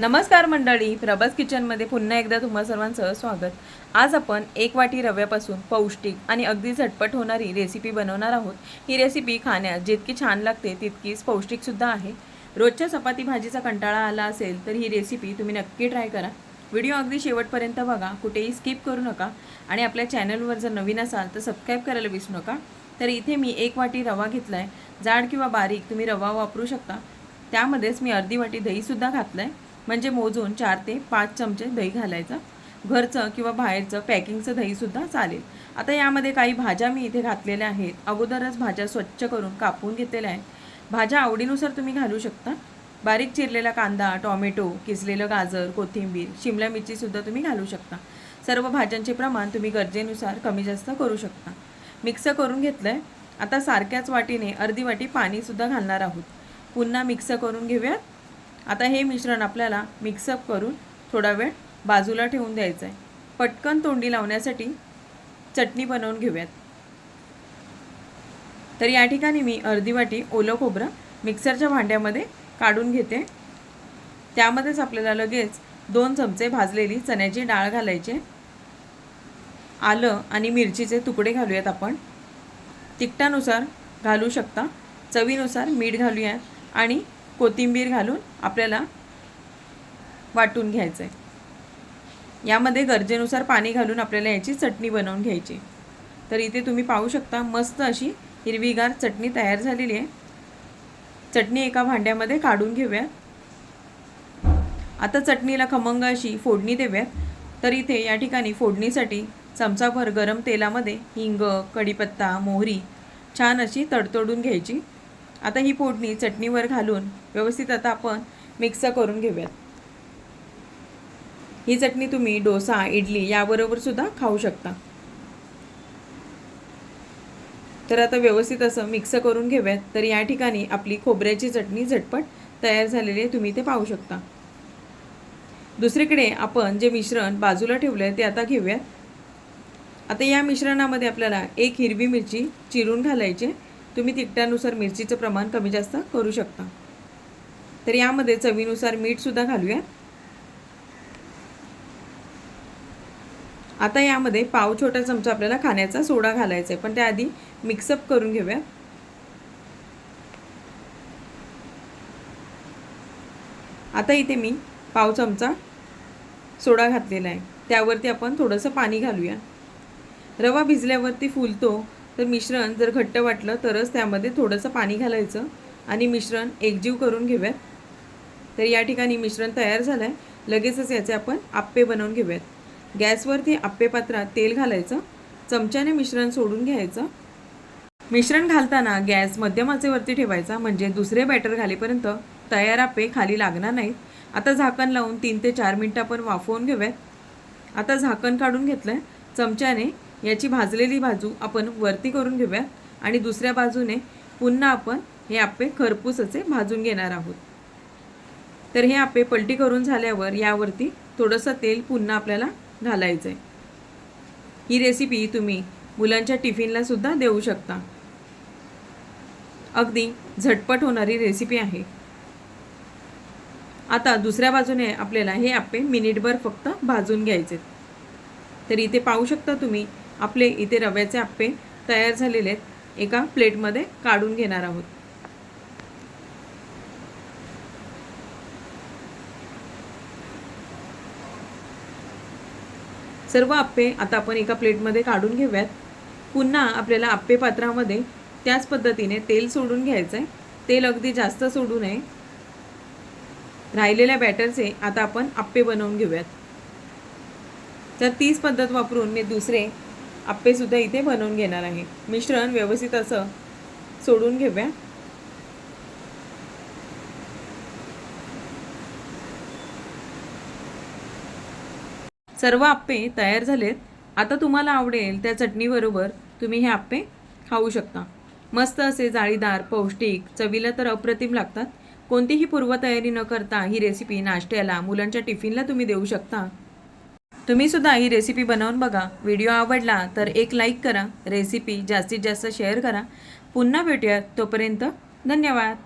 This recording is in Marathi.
नमस्कार मंडळी प्रभास किचनमध्ये पुन्हा एकदा तुम्हा सर्वांचं स्वागत. आज आपण एक वाटी रव्यापासून पौष्टिक आणि अगदी झटपट होणारी रेसिपी बनवणार आहोत. ही रेसिपी खाण्यास जितकी छान लागते तितकीच पौष्टिकसुद्धा आहे. रोजच्या चपाती भाजीचा कंटाळा आला असेल तर ही रेसिपी तुम्ही नक्की ट्राय करा. व्हिडिओ अगदी शेवटपर्यंत बघा कुठेही स्किप करू नका आणि आपल्या चॅनलवर जर नवीन असाल तर सबस्क्राईब करायला विसरू नका. तर इथे मी एक वाटी रवा घेतला आहे जाड किंवा बारीक तुम्ही रवा वापरू शकता. त्यामध्येच मी अर्धी वाटी दहीसुद्धा घातलं आहे म्हणजे मोजून चार ते पाच चमचे दही घालायचं. घरचं किंवा बाहेरचं पॅकिंगचं दहीसुद्धा चालेल. आता यामध्ये काही भाज्या मी इथे घातलेल्या आहेत. अगोदरच भाज्या स्वच्छ करून कापून घेतलेल्या आहेत. भाज्या आवडीनुसार तुम्ही घालू शकता. बारीक चिरलेला कांदा टॉमॅटो किसलेलं गाजर कोथिंबीर शिमला मिरचीसुद्धा तुम्ही घालू शकता. सर्व भाज्यांचे प्रमाण तुम्ही गरजेनुसार कमी जास्त करू शकता. मिक्स करून घेतलं आहे आता सारख्याच वाटीने अर्धी वाटी पाणीसुद्धा घालणार आहोत. पुन्हा मिक्स करून घेऊयात. आता हे मिश्रण आपल्याला मिक्सअप करून थोडा वेळ बाजूला ठेवून द्यायचं आहे पटकन तोंडी लावण्यासाठी चटणी बनवून घेऊयात. तर या ठिकाणी मी अर्धी वाटी ओलं खोबरं मिक्सरच्या भांड्यामध्ये काढून घेते. त्यामध्येच आपल्याला लगेच दोन चमचे भाजलेली चण्याची डाळ घालायची. आलं आणि मिरचीचे तुकडे घालूयात आपण. तिखटानुसार घालू शकता. चवीनुसार मीठ घालूयात आणि कोथिंबीर घालून आपल्याला वाटून घ्यायचं आहे यामध्ये गरजेनुसार पाणी घालून आपल्याला याची चटणी बनवून घ्यायची. तर इथे तुम्ही पाहू शकता मस्त अशी हिरवीगार चटणी तयार झालेली आहे. चटणी एका भांड्यामध्ये काढून घेऊया. आता चटणीला खमंग अशी फोडणी देऊयात. तर इथे या ठिकाणी फोडणीसाठी चमचाभर गरम तेलामध्ये हिंग कढीपत्ता मोहरी छान अशी तडतडून घ्यायची. आता ही फोडणी चटणीवर घालून व्यवस्थित आता आपण मिक्स करून घेऊयात. ही चटणी तुम्ही डोसा इडली याबरोबर सुद्धा खाऊ शकता. तर आता व्यवस्थित असं मिक्स करून घेऊयात. तर या ठिकाणी आपली खोबऱ्याची चटणी झटपट तयार झालेली आहे. तुम्ही ते पाहू शकता. दुसरीकडे आपण जे मिश्रण बाजूला ठेवलं आहे ते आता घेऊयात. आता या मिश्रणामध्ये आपल्याला एक हिरवी मिरची चिरून घालायची तुम्ही तिखटानुसार मिरचीचं प्रमाण कमी जास्त करू शकता. तर यामध्ये चवीनुसार मीठसुद्धा घालूया आता यामध्ये पाव छोटा चमचा आपल्याला खाण्याचा सोडा घालायचा आहे. पण त्याआधी मिक्सअप करून घेऊया आता इथे मी पाव चमचा सोडा घातलेला आहे. त्यावरती आपण थोडंसं पाणी घालूया. रवा भिजल्यावरती फुलतो तर मिश्रण जर घट्ट वाटलं तरच त्यामध्ये थोडंसं पाणी घालायचं आणि मिश्रण एकजीव करून घेऊयात. तर या ठिकाणी मिश्रण तयार झालं आहे लगेचच याचे आपण आप्पे बनवून घेऊयात. गॅसवरती आप्पे पात्रात तेल घालायचं. चमच्याने मिश्रण सोडून घ्यायचं. मिश्रण घालताना गॅस मध्यमाचेवरती ठेवायचा. म्हणजे दुसरे बॅटर घालेपर्यंत तयार आप्पे खाली लागणार नाहीत. आता झाकण लावून तीन ते चार मिनटं आपण वाफवून घेऊयात. आता झाकण काढून घेतलं आहे चमच्याने याची भाजलेली बाजू आपण वरती करून घेऊयात. आणि दुसऱ्या बाजूने पुन्हा आपण हे आप्पे खरपूस असे भाजून घेणार आहोत. तर हे आप्पे पलटी करून झाल्यावर यावरती थोडंसं तेल पुन्हा आपल्याला घालायचं आहे ही रेसिपी तुम्ही मुलांच्या टिफिनला सुद्धा देऊ शकता. अगदी झटपट होणारी रेसिपी आहे. आता दुसऱ्या बाजूने आपल्याला हे आप्पे मिनिटभर फक्त भाजून घ्यायचे. तर इथे पाहू शकता तुम्ही आपले इथे रव्याचे आप्पे तयार झालेले आहेत. एका प्लेटमध्ये काढून घेणार आहोत. सर्व आप्पे आता आपण एका प्लेटमध्ये काढून घेऊयात. पुन्हा आपल्याला आप्पे पात्रामध्ये त्याच पद्धतीने तेल सोडून घ्यायचं आहे तेल अगदी जास्त सोडू नये. राहिलेल्या बॅटरचे आता आपण आप्पे बनवून घेऊयात. तर तीच पद्धत वापरून मी दुसरे आप्पेसुद्धा इथे बनवून घेणार आहे. मिश्रण व्यवस्थित असं सोडून घेऊया. सर्व आप्पे तयार झालेत. आता तुम्हाला आवडेल त्या चटणीबरोबर तुम्ही हे आप्पे खाऊ शकता. मस्त असे जाळीदार पौष्टिक चवीला तर अप्रतिम लागतात. कोणतीही पूर्वतयारी न करता ही रेसिपी नाश्त्याला मुलांच्या टिफिनला तुम्ही देऊ शकता. तुम्ही सुद्धा ही रेसिपी बनवून बघा. व्हिडिओ आवडला तर एक लाईक करा. रेसिपी जास्तीत जास्त शेअर करा. पुन्हा भेटूयात. तोपर्यंत धन्यवाद.